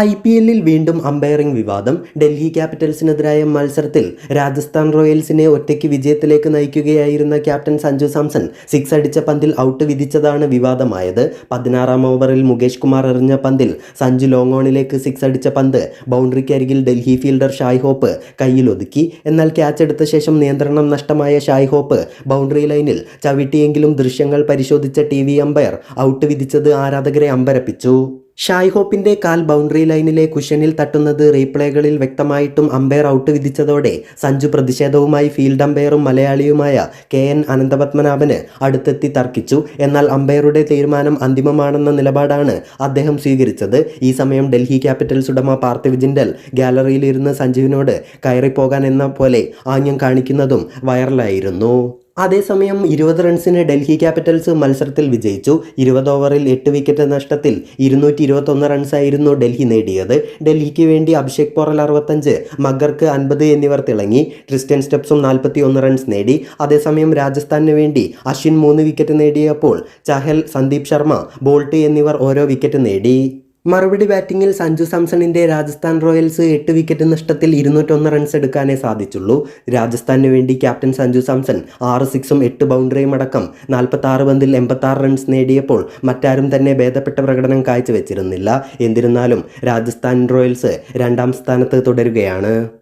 I P എല്ലിൽ വീണ്ടും umpiring വിവാദം. ഡൽഹി ക്യാപിറ്റൽസിനെതിരായ മത്സരത്തിൽ രാജസ്ഥാൻ റോയൽസിനെ ഒറ്റയ്ക്ക് വിജയത്തിലേക്ക് നയിക്കുകയായിരുന്ന ക്യാപ്റ്റൻ സഞ്ജു സാംസൺ സിക്സ് അടിച്ച പന്തിൽ ഔട്ട് വിധിച്ചതാണ് വിവാദമായത്. പതിനാറാം ഓവറിൽ മുകേഷ് കുമാർ എറിഞ്ഞ പന്തിൽ സഞ്ജു ലോങ് ഓണിലേക്ക് സിക്സ് അടിച്ച പന്ത് ബൗണ്ടറിക്കരികിൽ ഡൽഹി ഫീൽഡർ ഷായ് ഹോപ്പ് കയ്യിലൊതുക്കി എന്നാൽ ക്യാച്ച് എടുത്ത ശേഷം നിയന്ത്രണം നഷ്ടമായ ഷായ് ഹോപ്പ് ബൗണ്ടറി ലൈനിൽ ചവിട്ടിയെങ്കിലും ദൃശ്യങ്ങൾ പരിശോധിച്ച ടി വി അമ്പയർ ഔട്ട് വിധിച്ചത് ആരാധകരെ അമ്പരപ്പിച്ചു. ഷായ് ഹോപ്പിന്റെ കാൽ ബൗണ്ടറി ലൈനിലെ കുഷനിൽ തട്ടുന്നത് റീപ്ലേകളിൽ വ്യക്തമായിട്ടും അമ്പയർ ഔട്ട് വിധിച്ചതോടെ സഞ്ജു പ്രതിഷേധവുമായി ഫീൽഡ് അമ്പയറും മലയാളിയുമായ കെ എൻ അനന്തപത്മനാഭന് അടുത്തെത്തി തർക്കിച്ചു. എന്നാൽ അമ്പയറുടെ തീരുമാനം അന്തിമമാണെന്ന നിലപാടാണ് അദ്ദേഹം സ്വീകരിച്ചത്. ഈ സമയം ഡൽഹി ക്യാപിറ്റൽസ് ഉടമ പാർത്ഥിവ് ജിൻഡൽ ഗാലറിയിലിരുന്ന് സഞ്ജുവിനോട് കയറിപ്പോകാൻ എന്ന പോലെ ആംഗ്യം കാണിക്കുന്നതും വൈറലായിരുന്നു അതേസമയം ഇരുപത് റൺസിന് ഡൽഹി ക്യാപിറ്റൽസ് മത്സരത്തിൽ വിജയിച്ചു. ഇരുപത് ഓവറിൽ എട്ട് വിക്കറ്റ് നഷ്ടത്തിൽ ഇരുന്നൂറ്റി ഇരുപത്തൊന്ന് റൺസായിരുന്നു ഡൽഹി നേടിയത്. ഡൽഹിക്ക് വേണ്ടി അഭിഷേക് പോറൽ അറുപത്തഞ്ച് മഗർക്ക് അൻപത് എന്നിവർ തിളങ്ങി. ക്രിസ്ത്യൻ സ്റ്റെപ്സും നാൽപ്പത്തി ഒന്ന് റൺസ് നേടി. അതേസമയം രാജസ്ഥാനിന് വേണ്ടി അശ്വിൻ മൂന്ന് വിക്കറ്റ് നേടിയപ്പോൾ ചഹൽ സന്ദീപ് ശർമ്മ ബോൾട്ട് എന്നിവർ ഓരോ വിക്കറ്റ് നേടി. മറുപടി ബാറ്റിംഗിൽ സഞ്ജു സാംസണിന്റെ രാജസ്ഥാൻ റോയൽസ് എട്ട് വിക്കറ്റ് നഷ്ടത്തിൽ ഇരുന്നൂറ്റൊന്ന് റൺസ് എടുക്കാനേ സാധിച്ചുള്ളൂ. രാജസ്ഥാനു വേണ്ടി ക്യാപ്റ്റൻ സഞ്ജു സാംസൺ ആറ് സിക്സും എട്ട് ബൗണ്ടറിയും അടക്കം നാൽപ്പത്തി ആറ് പന്തിൽ എൺപത്തി ആറ് റൺസ് നേടിയപ്പോൾ മറ്റാരും തന്നെ ഭേദപ്പെട്ട പ്രകടനം കാഴ്ചവെച്ചിരുന്നില്ല. എന്നിരുന്നാലും രാജസ്ഥാൻ റോയൽസ് രണ്ടാം സ്ഥാനത്ത് തുടരുകയാണ്.